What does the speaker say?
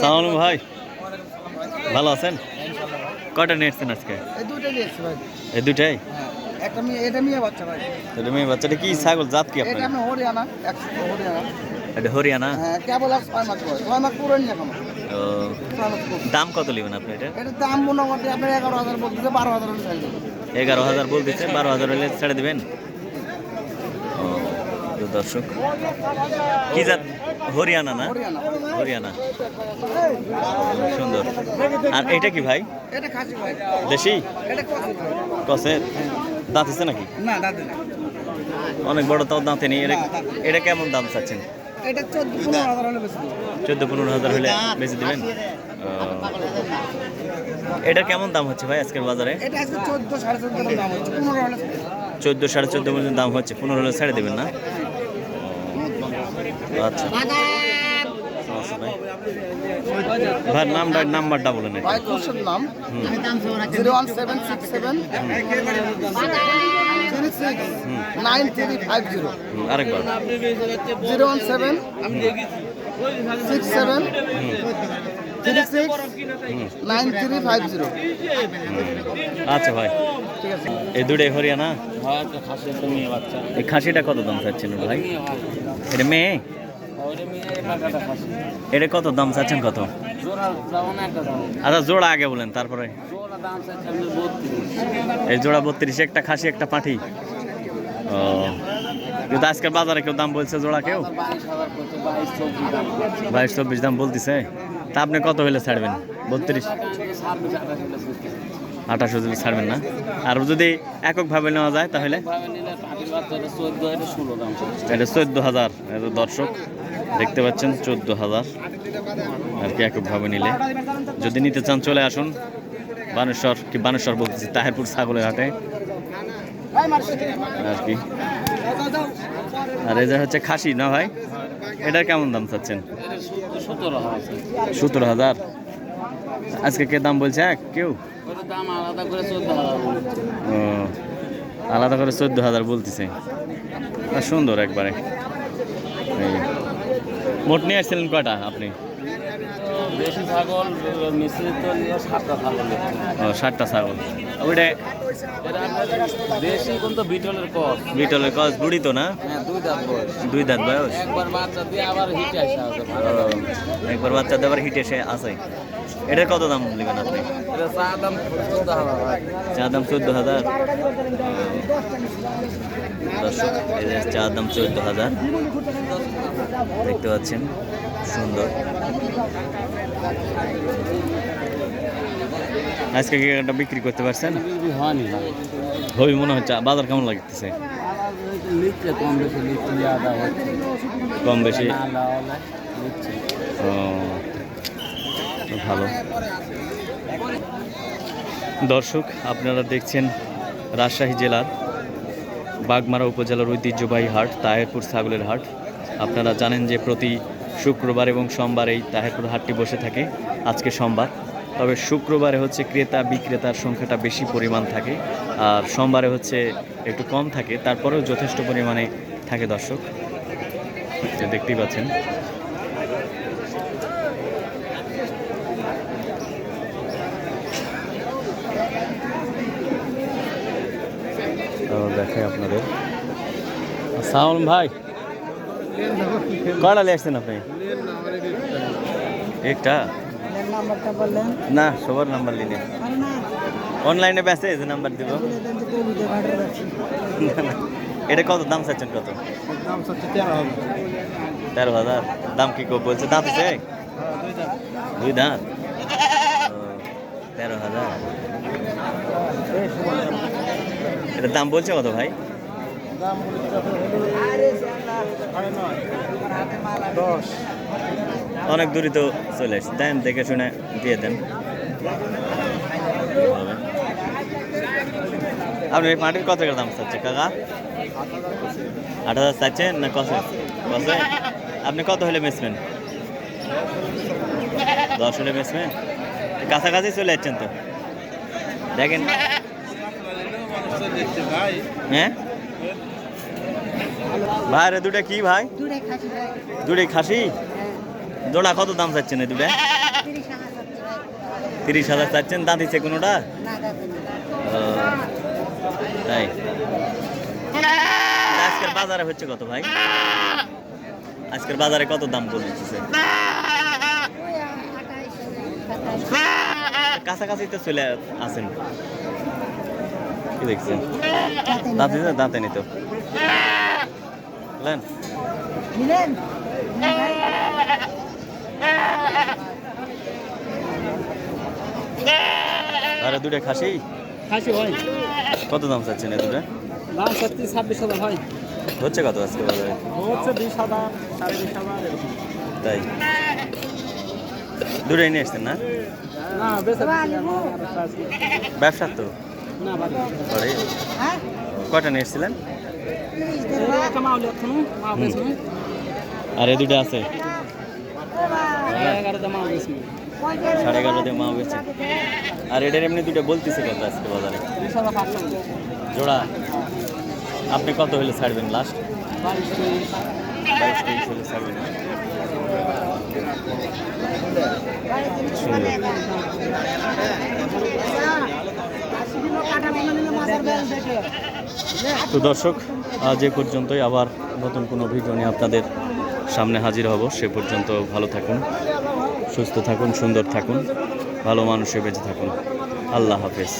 সালাম ভাই। ভালো আছেন? কয়টা নিয়ে এসছেন আজকে? এই দুটাই হ্যাঁ এটা মেয়ে বাচ্চাটা কি ছাগল? জাত কি আপনার? হরিয়ানা এটা হরিয়ানা? হ্যাঁ দাম কত নেবেন আপনি এটা? দাম মোটামুটি আপনার এগারো হাজার বলতেছে বারো হাজার এগারো হাজার বলতেছে বারো হাজার হলে ছেড়ে দেবেন? তো দর্শক, কি জাত? হরিয়ানা না? হরিয়ানা। সুন্দর। আর এটা কি ভাই? দেশি? কসের? দাঁত আছে নাকি? অনেক বড় তাও দাঁতে নেই। এটা কেমন দাম চাচ্ছেন? চোদ্দ পনেরো হাজার হলে বেশি দিবেন। এটা কেমন দাম হচ্ছে ভাই আজকের বাজারে? চোদ্দ সাড়ে চোদ্দ পর্যন্ত দাম হচ্ছে। পনেরো হলে ছেড়ে দেবেন না। আচ্ছা। ভাই নামটা নাম্বারটা বলে নেই ভাই খুরশেদ নাম। Zero one seven six seven. Nine three five zero. আরেকবার। Zero one seven six seven three six nine three five zero আচ্ছা ভাই ঠিক আছে এই দুটোই হরিয়ানা? হ্যাঁ এই খাসিটা কত দাম চাচ্ছেন ভাই? এটা মেয়ে? এটা কত দাম চাচ্ছেন কত? আচ্ছা জোড়া আগে বলেন তারপরে। এই জোড়া বত্রিশ একটা খাসি একটা পাঠি। ও কিন্তু আজকের বাজারে কেউ দাম বলছে জোড়া কেউ? বাইশ চব্বিশ দাম বলতেছে? তা আপনি কত হলে ছাড়বেন? বত্রিশ। আঠাশ হলে ছাড়বেন না। আর যদি এককভাবে নেওয়া যায় তাহলে? এটা চোদ্দ হাজার দর্শক। দেখতে পাচ্ছেন, চোদ্দ হাজার। আর কি এককভাবে নিলে? যদি নিতে চান, চলে আসুন। বানেশ্বর, কি বানেশ্বর বলতেছি, তাহেরপুর ছাগলের হাটে। আর কি? আর এই যে হচ্ছে খাসি, না ভাই? এটার কেমন দাম চাচ্ছেন? সতেরো হাজার। আজকে কে দাম বলছে, এক? কেউ? আলাদা করে চোদ্দ হাজার বলতেছে। সুন্দর একবারে। মোট নিয়ে আসছিলেন কটা আপনি? দেশি ছাগল মিশ্রিত সাতটা ছাগল ও ষাটটা ছাগল। ওইটা দেশি কিন্তু বিটলের কস। বিটলের কস বুড়ি তো না? হ্যাঁ দুই দাঁত বয়স। দুই দাঁত বয়স? একবার বাচ্চা দিয়ে আবার হিটে আসা একবার বাচ্চা দেবার হিট এসে আছে। এটার কত দাম নেবেন আপনি? চা দাম চোদ্দ হাজার দর্শক চা দাম চোদ্দ হাজার। দেখতে পাচ্ছেন সুন্দর। আজকে কি একটা বিক্রি করতে পারছেন? হয়নি হবি মনে হচ্ছে বাজার কেমন লাগতেছে? কম বেশি ও ভালো। দর্শক আপনারা দেখছেন রাজশাহী জেলার বাগমারা উপজেলার ঐতিহ্যবাহী হাট তায়েরপুর ছাগলের হাট। আপনারা জানেন যে প্রতি শুক্রবার এবং সোমবার এই তাহেরপুর হাটটি বসে থাকে আজকে সোমবার। তবে শুক্রবারে হচ্ছে ক্রেতা বিক্রেতার সংখ্যাটা বেশি পরিমাণ থাকে আর সোমবারে হচ্ছে একটু কম থাকে, তারপরেও যথেষ্ট পরিমাণে থাকে দর্শক। দেখতেই পাচ্ছেন। দেখাই আপনাদের। সাউন ভাই। কয়টা নিয়ে আসছেন আপনি? একটা? না, সবার নাম্বার নিলে অনলাইনে বেসে যে নাম্বার দিব। এটা কত, দাম চাচ্ছেন কত? তেরো হাজার। দাম কি কো বলছে? দাঁত আছে? দুই দাঁত? তেরো হাজার। এটা দাম বলছে কত ভাই? দাম দশ। অনেক দূরই তো চলে এসছে দেন দেখে শুনে দিয়ে দেন। আপনি এই পাটির কত করে দাম চাচ্ছে কাকা? আট হাজার চাচ্ছেন না কত কত আপনি কত হলে বেচবেন? দশ হলে বেচবেন? কাছাকাছি চলে যাচ্ছেন তো। দেখেন। হ্যাঁ? ভাই রে দুটা কি ভাই? দুটাই খাসি জোড়া কত দাম চাচ্ছেন এই দুটা? তিরিশ হাজার চাচ্ছেন দাঁতিছে কোনোটা? তাই। আজকের বাজারে হচ্ছে কত ভাই? আজকের বাজারে কত দাম বলতেছে কাছাকাছি তো চলে আসেন। কি দেখছেন? দাঁতে দাঁতে নিত বুঝলেন আরে দুটো খাসি? খাসি হয়। কত দাম চাচ্ছেন এই দুটো? দাম সত্যি ছাব্বিশ হাজার হয়। হচ্ছে কত আজকে বাজারে হচ্ছে বিশ হাজার সাড়ে বিশ হাজার। তাই? দুটোই নিয়ে এসছেন না? ব্যবসার তো? পরে কয়টা নিয়ে এসেছিলেন? আর এই দুটো আছে? সাড়ে এগারো দিয়ে মা বেছে আর এটার এমনি দুটো বলতেছে কত আজকে বাজারে? জোড়া? আপনি কত হলে ছাড়বেন লাস্ট ছাড়বেন। সুন্দর। তো দর্শক, আজ এ পর্যন্তই আবার নতুন কোনো ভিডিও নিয়ে আপনাদের সামনে হাজির হব। সে পর্যন্ত ভালো থাকুন, সুস্থ থাকুন, সুন্দর থাকুন, ভালো মানুষে বেঁচে থাকুন। আল্লাহ হাফেজ।